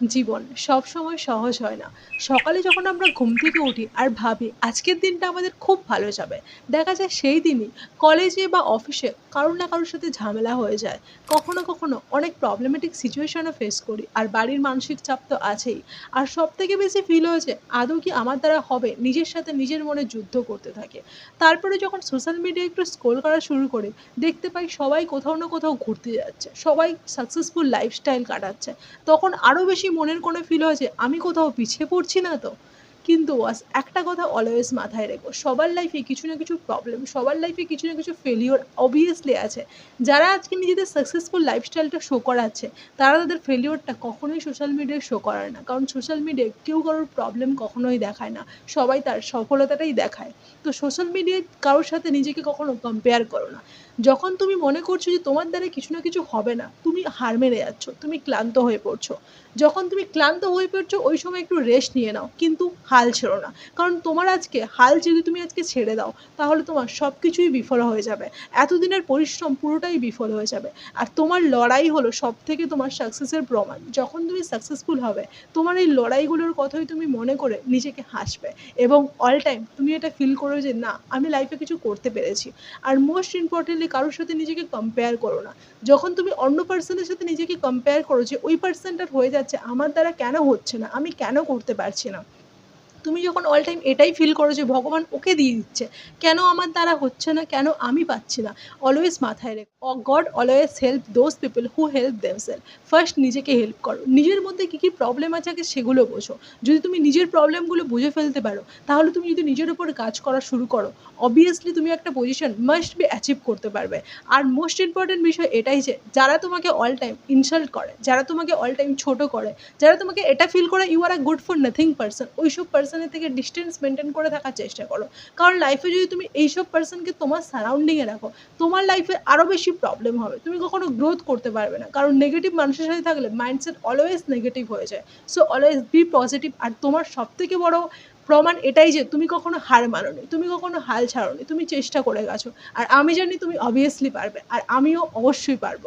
জীবন সব সময় সহজ হয় না। সকালে যখন আমরা ঘুম থেকে উঠি আর ভাবি আজকের দিনটা আমাদের খুব ভালো যাবে, দেখা যায় সেই দিনই কলেজে বা অফিসে কারোর না কারোর সাথে ঝামেলা হয়ে যায়। কখনো কখনো অনেক প্রবলেমেটিক সিচুয়েশনও ফেস করি আর বাড়ির মানসিক চাপ তো আছেই। আর সব থেকে বেশি ফিল হয়েছে আদৌ কি আমার দ্বারা হবে? নিজের সাথে নিজের মনে যুদ্ধ করতে থাকে। তারপরে যখন সোশ্যাল মিডিয়া একটু স্ক্রোল করা শুরু করি, দেখতে পাই সবাই কোথাও না কোথাও ঘুরতে যাচ্ছে, সবাই সাকসেসফুল লাইফস্টাইল কাটাচ্ছে। তখন আরও বেশি মনের কোনো ফিল হয়েছে? আমি কোথাও পিছিয়ে পড়ছি না তো? কিন্তু ওয়াস একটা কথা অলওয়েজ মাথায় রেখো, সবার লাইফে কিছু না কিছু প্রবলেম সবার লাইফে কিছু না কিছু ফেলিওর অবভিয়াসলি আছে। যারা আজকে নিজেদের সাকসেসফুল লাইফস্টাইলটা শো করাচ্ছে, তারা তাদের ফেলিওরটা কখনোই সোশ্যাল মিডিয়ায় শো করায় না। কারণ সোশ্যাল মিডিয়ায় কেউ কারোর প্রবলেম কখনোই দেখায় না, সবাই তার সফলতাটাই দেখায়। তো সোশ্যাল মিডিয়ায় কারোর সাথে নিজেকে কখনো কম্পেয়ার করো না। যখন তুমি মনে করছ যে তোমার দ্বারা কিছু না কিছু হবে না, তুমি হার মেরে যাচ্ছ, তুমি ক্লান্ত হয়ে পড়ছো। যখন তুমি ক্লান্ত হয়ে পড়ছো, ওই সময় একটু রেস্ট নিয়ে নাও, কিন্তু হাল ছেড়ো না। কারণ তোমার আজকে হাল যদি তুমি আজকে ছেড়ে দাও, তাহলে তোমার সব কিছুই বিফল হয়ে যাবে। এতদিনের পরিশ্রম পুরোটাই বিফল হয়ে যাবে। আর তোমার লড়াই হলো সব থেকে তোমার সাকসেসের প্রমাণ। যখন তুমি সাকসেসফুল হবে, তোমার এই লড়াইগুলোর কথাই তুমি মনে করে নিজেকে হাসবে। এবং অল টাইম তুমি এটা ফিল করো যে, না, আমি লাইফে কিছু করতে পেরেছি। আর মোস্ট ইম্পর্টেন্টলি কারোর সাথে নিজেকে কম্পেয়ার করো না। যখন তুমি অন্য পার্সনের সাথে নিজেকে কম্পেয়ার করো যে, ওই পার্সনটার হয়ে যাচ্ছে, আমার দ্বারা কেন হচ্ছে না? আমি কেন করতে পারছি না? তুমি যখন অল টাইম এটাই ফিল করো যে ভগবান ওকে দিয়ে দিচ্ছে, কেন আমার দ্বারা হচ্ছে না, কেন আমি পাচ্ছি না? অলওয়েজ মাথায় রেখো God always help those people who help themselves first নিজেকে হেল্প করো। নিজের মধ্যে কী কী প্রবলেম আছে আগে সেগুলো বোঝো। যদি তুমি নিজের প্রবলেমগুলো বুঝে ফেলতে পারো, তাহলে তুমি যদি নিজের উপর কাজ করা শুরু করো অবভিয়াসলি তুমি একটা পজিশন মাস্ট বি অ্যাচিভ করতে পারবে। আর মোস্ট ইম্পর্ট্যান্ট বিষয় এটাই যে, যারা তোমাকে অল টাইম ইনসাল্ট করে, যারা তোমাকে অল টাইম ছোট করে, যারা তোমাকে এটা ফিল করে you are a good for nothing person ওইসব পার্সনের থেকে ডিস্টেন্স মেনটেন করে থাকার চেষ্টা করো। কারণ লাইফে যদি তুমি এইসব পার্সনকে তোমার সারাউন্ডিংয়ে রাখো, তোমার লাইফে আরও বেশি প্রবলেম হবে। তুমি কখনো গ্রোথ করতে পারবে না। কারণ নেগেটিভ মানুষের সাথে থাকলে মাইন্ডসেট অলওয়েজ নেগেটিভ হয়ে যায়। সো অলওয়েজ বি পজিটিভ আর তোমার সব থেকে বড় প্রমাণ এটাই যে তুমি কখনো হার মানোনি, তুমি কখনো হাল ছাড়োনি, তুমি চেষ্টা করে গেছো। আর আমি জানি তুমি অবভিয়াসলি পারবে, আর আমিও অবশ্যই পারব।